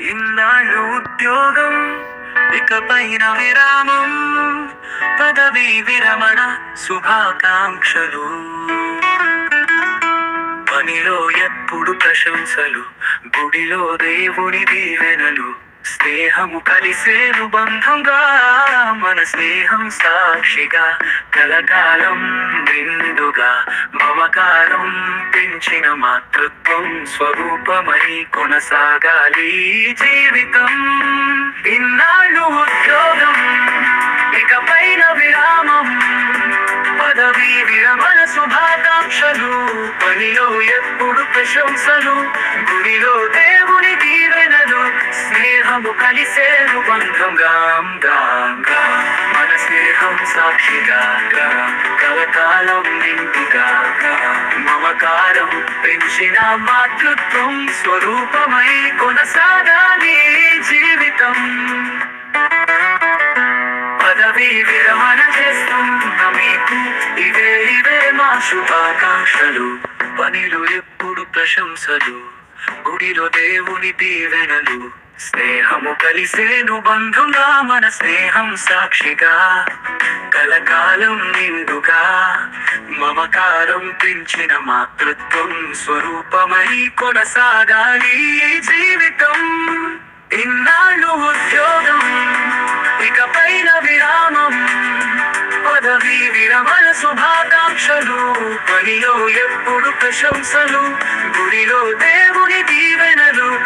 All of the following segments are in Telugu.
ఇన్నాళ్ళు ఉద్యోగం ఇకపైన విరామం. పదవి విరమణ శుభాకాంక్షలు. పనిలో ఎప్పుడు ప్రశంసలు గుడిలో దేవుని దీవెనలు. స్నేహము కలిసేను బంధంగా మన స్నేహం సాక్షిగా కలకాలం బిందుగా మమకారం పెంచిన మాతృత్వం స్వరూపమై కొనసాగాలి జీవితం. ఇన్నాళ్ళు ఉద్యోగం ఇకపైన విరామం పదవి విరమణ శుభాకాంక్షలు పనిలో ఎప్పుడు ప్రశంసలు గుడిలో దేవుని స్నేహము కలిసేను బంధంగా గాంగా మన స్నేహం సాక్షిగా కలకాలం నింటిగా మమకారం పెంచిన మాతృత్వం స్వరూపమై కొనసాగాలి జీవితం. పదవి విరమణ చేస్తున్న మీకు. ఇవే ఇవే మా శుభాకాంక్షలు. పనిలో ఎప్పుడు ప్రశంసలు. గుడిలో దేవుని దీవెనలు. స్నేహము కలిసేను బంధుగా మన స్నేహం సాక్షిగా. కలకాలం నిండుగా మమకారం పెంచిన మాతృత్వం స్వరూపమై కొనసాగాలి జీవితం. ఇన్నాళ్ళు ఉద్యోగం ఇకపైన విరామం. పదవి విరమణ శుభాకాంక్షలు పనిలో ఎప్పుడు ప్రశంసలు గుడిలో దేవుని దీవెనలు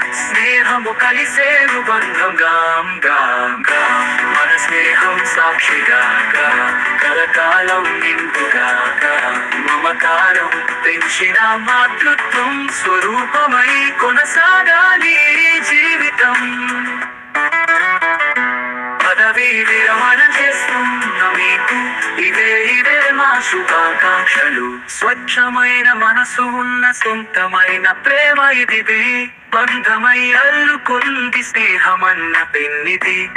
స్నేహము కలిసేను బంధంగా గా, గా. మన స్నేహం సాక్షిగా గా, కలకాలం నిండుగా మమకారం పెంచిన మాతృత్వం స్వరూపమై కొనసాగాలి జీవితం పదవీ విరమణ శుభాకాంక్షలు. స్వచ్ఛమైన మనసు ఉన్న సొంతమైన ప్రేమ ఇదిదే బంధమై అల్లుకుంది స్నేహమన్న పెన్నిది.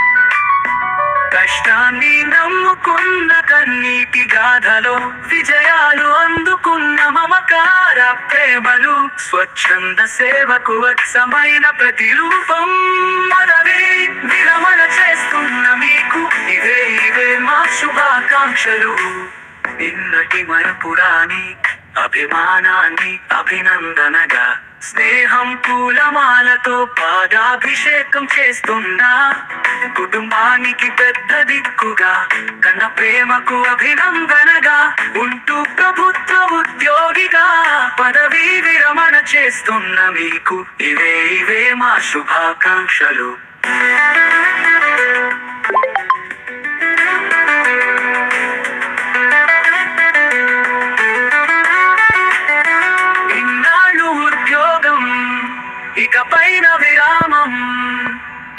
కష్టాన్ని నమ్ముకున్న కన్నీటి గాథలో విజయాలు అందుకున్న మమకార ప్రేమలు. స్వచ్ఛంద సేవకు వత్సమైన ప్రతిరూపం మనవి విరమణ చేస్తున్న మీకు ఇవే ఇవే మా శుభాకాంక్షలు. నిన్నటి మరపురాని అభిమానాన్ని అభినందనగా స్నేహం పూలమాలతో పాదాభిషేకం చేస్తున్నా కుటుంబానికి పెద్ద దిక్కుగా కన్న ప్రేమకు అభినందనగా ఉంటూ ప్రభుత్వ ఉద్యోగిగా పదవీ విరమణ చేస్తున్న మీకు ఇవే ఇవే మా శుభాకాంక్షలు. విరామం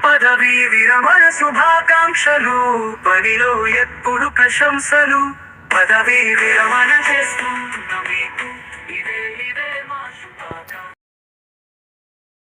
పదవీ విరమణ శుభాకాంక్షలు పనిలో ఎప్పుడు ప్రశంసలు. పదవీ విరమణ చేస్తున్నాం